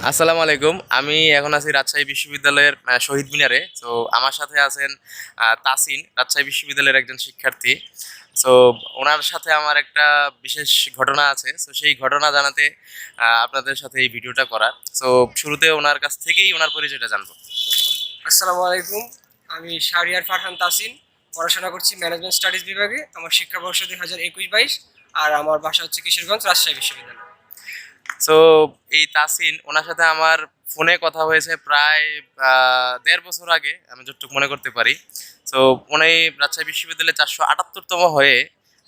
আসসালামু আলাইকুম। আমি এখন আছি রাজশাহী বিশ্ববিদ্যালয়ের শহীদ মিনারে। তো আমার সাথে আছেন তাসিন, রাজশাহী বিশ্ববিদ্যালয়ের একজন শিক্ষার্থী। সো ওনার সাথে আমার একটা বিশেষ ঘটনা আছে। তো সেই ঘটনা জানাতে আপনাদের সাথে এই ভিডিওটা করা তো শুরুতে ওনার কাছ থেকেই ওনার পরিচয়টা জানব। আসসালামু আলাইকুম। আমি শাহরিয়ার ফারহান তাসিন, পড়াশোনা করছি ম্যানেজমেন্ট স্টাডিজ বিভাগে। আমার শিক্ষাবর্ষ দুই হাজার একুশ বাইশ। আর আমার বাসা হচ্ছে কিশোরগঞ্জ, রাজশাহী বিশ্ববিদ্যালয়। সো এই তাসিন, ওনার সাথে আমার ফোনে কথা হয়েছে প্রায় দেড় বছর আগে, আমি যতটুকু মনে করতে পারি। তো উনি রাজশাহী বিশ্ববিদ্যালয়ে চারশো আটাত্তরতম হয়ে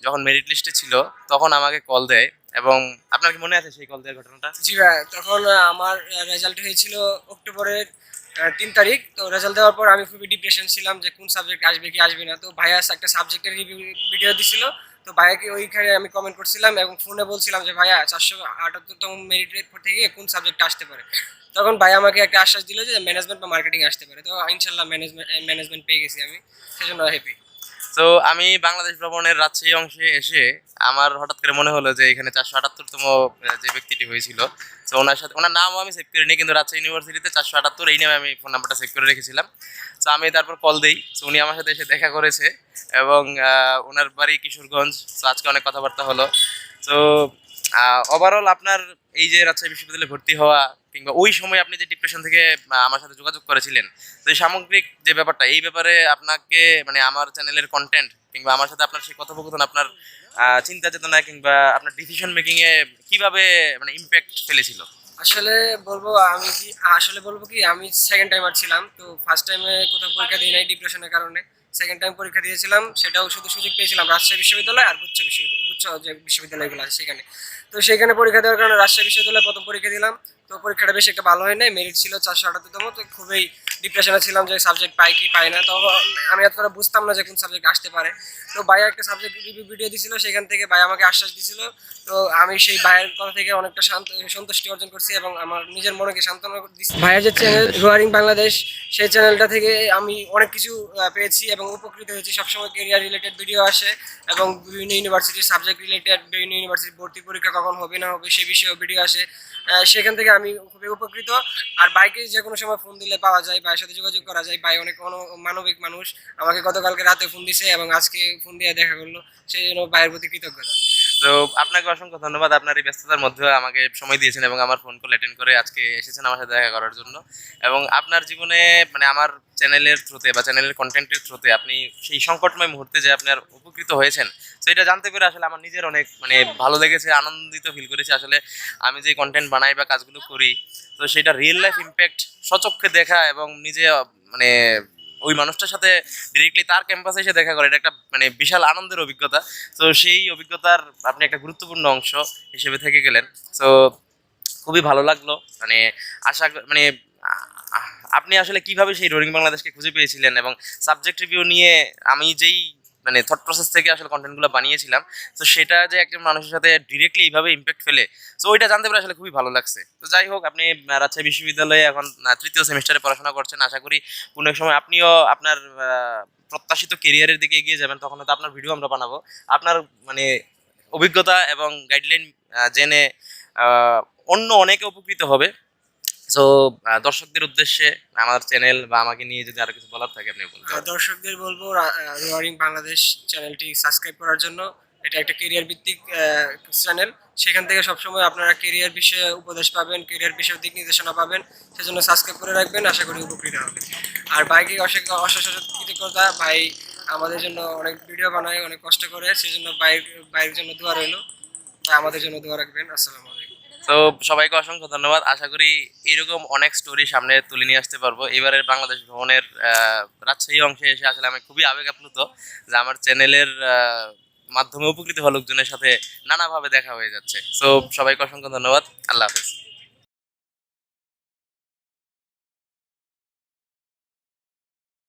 যখন মেরিট লিস্টে ছিল, তখন আমাকে কল দেয় এবং আপনার কি মনে আছে সেই কল দেওয়ার ঘটনাটা? জি ভাই, তখন আমার রেজাল্ট হয়েছিল অক্টোবরের তিন তারিখ। তো রেজাল্ট দেওয়ার পর আমি খুবই ডিপ্রেশন ছিলাম যে কোন সাবজেক্ট আসবে কি আসবে না। তো ভাইয়াস একটা সাবজেক্টের ভিডিও দিছিল। তো ভাইয়াকে ওইখানে আমি কমেন্ট করছিলাম এবং ফোনে বলছিলাম যে, ভাইয়া, চারশো আটাত্তরতম মেরিট থেকে কোন সাবজেক্ট আসতে পারে? তখন ভাই আমাকে একটা আশ্বাস দিল যে ম্যানেজমেন্ট বা মার্কেটিং আসতে পারে। তো ইনশাল্লাহ ম্যানেজমেন্ট ম্যানেজমেন্ট পেয়ে গেছি আমি। সেজন্য হ্যাপি তো আমি বাংলাদেশ ভ্রমণের রাজশাহী অংশে এসে আমার হঠাৎ করে মনে হলো যে এখানে চারশো আটাত্তরতম যে ব্যক্তিটি হয়েছিল, তো ওনার সাথে ওনার নামও আমি সেভ করিনি, কিন্তু রাজশাহী ইউনিভার্সিটিতে চারশো আটাত্তর, এই নামে আমি ফোন নাম্বারটা সেভ করে রেখেছিলাম। তো আমি তারপর কল দিই, তো উনি আমার সাথে এসে দেখা করেছে এবং ওনার বাড়ি কিশোরগঞ্জ, তো আজকে অনেক কথাবার্তা হলো। তো ওভারঅল আপনার এই যে রাজশাহী বিশ্ববিদ্যালয়ে ভর্তি হওয়া কিংবা ওই সময় আপনি যে ডিপ্রেশন থেকে আমার সাথে যোগাযোগ করেছিলেন, তো এই সামগ্রিক যে ব্যাপারটা, এই ব্যাপারে আপনাকে মানে আমার চ্যানেলের কন্টেন্ট কিংবা আমার সাথে আপনার সেই কথোপকথন, আপনার চিন্তা চেতনা কিংবা আপনার ডিসিশন মেকিং এ কীভাবে মানে ইম্প্যাক্ট ফেলেছিল? আসলে বলব, আমি কি, আসলে বলব কি, আমি সেকেন্ড টাইমার ছিলাম, তো ফার্স্ট টাইমে কোথাও পরীক্ষা দিই নাই ডিপ্রেশনের কারণে। সেকেন্ড টাইম পরীক্ষা দিয়েছিলাম, সেটাও শুধু সুযোগ পেয়েছিলাম রাজশাহী বিশ্ববিদ্যালয় আর গুচ্ছ বিশ্ববিদ্যালয়, গুচ্ছ যে বিশ্ববিদ্যালয়গুলো আছে সেখানে। তো সেখানে পরীক্ষা দেওয়ার কারণে রাজশাহী বিশ্ববিদ্যালয়ে প্রথম পরীক্ষা দিলাম। তো পরীক্ষাটা বেশি একটা ভালো হয় নাই মেরিট ছিল চারশো আটাত্তরতম, তো খুবই ডিপ্রেশনে ছিলাম যে সাবজেক্ট পাই কি পাই না তো আমি এতটা বুঝতাম না যে কোন সাবজেক্ট আসতে পারে। তো ভাই একটা সাবজেক্ট রিভিউ ভিডিও দিছিল, সেখান থেকে ভাই আমাকে আশ্বাস দিছিল। তো আমি সেই ভাইয়ের কথা থেকে অনেকটা শান্ত, সন্তুষ্টি অর্জন করছি এবং আমার নিজের মনকে সান্ত্বনা দিচ্ছি। ভাইয়ের যে চ্যানেল রোয়ারিং বাংলাদেশ সেই চ্যানেলটা থেকে আমি অনেক কিছু পেয়েছি এবং উপকৃত হয়েছি। সবসময় কেরিয়ার রিলেটেড ভিডিও আসে এবং বিভিন্ন ইউনিভার্সিটির সাবজেক্ট রিলেটেড বিভিন্ন ইউনিভার্সিটির ভর্তি পরীক্ষা কখন হবে, না হবে সেই বিষয়েও ভিডিও আসে। সেখান থেকে আমি খুবই উপকৃত। আর বাইকে যে কোনো সময় ফোন দিলে পাওয়া যায় ভাইয়ের সাথে যোগাযোগ করা যায়। ভাই অনেক মানবিক মানুষ আমাকে গতকালকে রাতে ফোন দিছে এবং আজকে ফোন দিয়ে দেখা করল। সেই জন্য ভাইয়ের প্রতি কৃতজ্ঞতা। তো আপনাকে অসংখ্য ধন্যবাদ। আপনার এই ব্যস্ততার মধ্যে আমাকে সময় দিয়েছেন এবং আমার ফোন কল অ্যাটেন্ড করে আজকে এসেছেন আমার সাথে দেখা করার জন্য। এবং আপনার জীবনে মানে আমার চ্যানেলের থ্রুতে বা চ্যানেলের কন্টেন্টের থ্রুতে আপনি সেই সংকটময় মুহূর্তে যে আপনার উপকৃত হয়েছেন তো এটা জানতে পেরে আসলে আমার নিজের অনেক মানে ভালো লেগেছে, আনন্দিত ফিল করেছি। আসলে আমি যে কন্টেন্ট বানাই বা কাজগুলো করি, তো সেটা রিয়েল লাইফ ইম্প্যাক্ট সচক্ষে দেখা এবং নিজে মানে ওই মানুষটার সাথে ডিরেক্টলি তার ক্যাম্পাসে এসে দেখা করে, এটা একটা মানে বিশাল আনন্দের অভিজ্ঞতা। তো সেই অভিজ্ঞতার আপনি একটা গুরুত্বপূর্ণ অংশ হিসেবে থেকে গেলেন। তো খুবই ভালো লাগল। মানে আশা মানে আপনি আসলে কীভাবে সেই রোরিং বাংলাদেশকে খুঁজে পেয়েছিলেন এবং সাবজেক্ট রিভিউ নিয়ে আমি যেই মানে থট প্রসেস থেকে আসলে কন্টেন্টগুলো বানিয়েছিলাম। তো সেটা যে একজন মানুষের সাথে ডিরেক্টলি এইভাবে ইম্প্যাক্ট ফেলে, তো ওইটা জানতে পেরে আসলে খুবই ভালো লাগছে। তো যাই হোক, আপনি রাজশাহী বিশ্ববিদ্যালয়ে এখন তৃতীয় সেমিস্টারে পড়াশোনা করছেন, আশা করি কোনো এক সময় আপনিও আপনার প্রত্যাশিত কেরিয়ারের দিকে এগিয়ে যাবেন, তখন হয়তো আপনার ভিডিও আমরা বানাবো। আপনার মানে অভিজ্ঞতা এবং গাইডলাইন জেনে অন্য অনেকে উপকৃত হবে। সো দর্শকদের উদ্দেশ্যে আমার চ্যানেল বা আমাকে নিয়ে যদি আরও কিছু বলার থাকে, আপনি বলতে আর দর্শকদের বলব রোয়ারিং বাংলাদেশ চ্যানেলটি সাবস্ক্রাইব করার জন্য। এটা একটা কেরিয়ার ভিত্তিক চ্যানেল সেখান থেকে সবসময় আপনারা কেরিয়ার বিষয়ে উপদেশ পাবেন কেরিয়ার বিষয়ে দিক নির্দেশনা পাবেন। সেজন্য সাবস্ক্রাইব করে রাখবেন, আশা করি উপকৃত হবে। আর বাইকে অশেষ কৃতজ্ঞতা। ভাই আমাদের জন্য অনেক ভিডিও বানায়, অনেক কষ্ট করে। সেজন্য বাইক বাইরের জন্য দোয়া রইল। আমাদের জন্য দোয়া রাখবেন। আসসালামু আলাইকুম। তো সবাইকে অসংখ্য ধন্যবাদ। আশা করি এরকম অনেক স্টোরি সামনে তুলে নিয়ে আসতে পারব। এবারের বাংলাদেশ ভ্রমণের রাজশাহী অংশে এসে আসলে আমি খুবই আবেগ আপ্লুত যে আমার চ্যানেলের মাধ্যমে উপকৃত হওয়া লোকজনের সাথে নানাভাবে দেখা হয়ে যাচ্ছে। তো সবাইকে অসংখ্য ধন্যবাদ। আল্লাহ হাফেজ।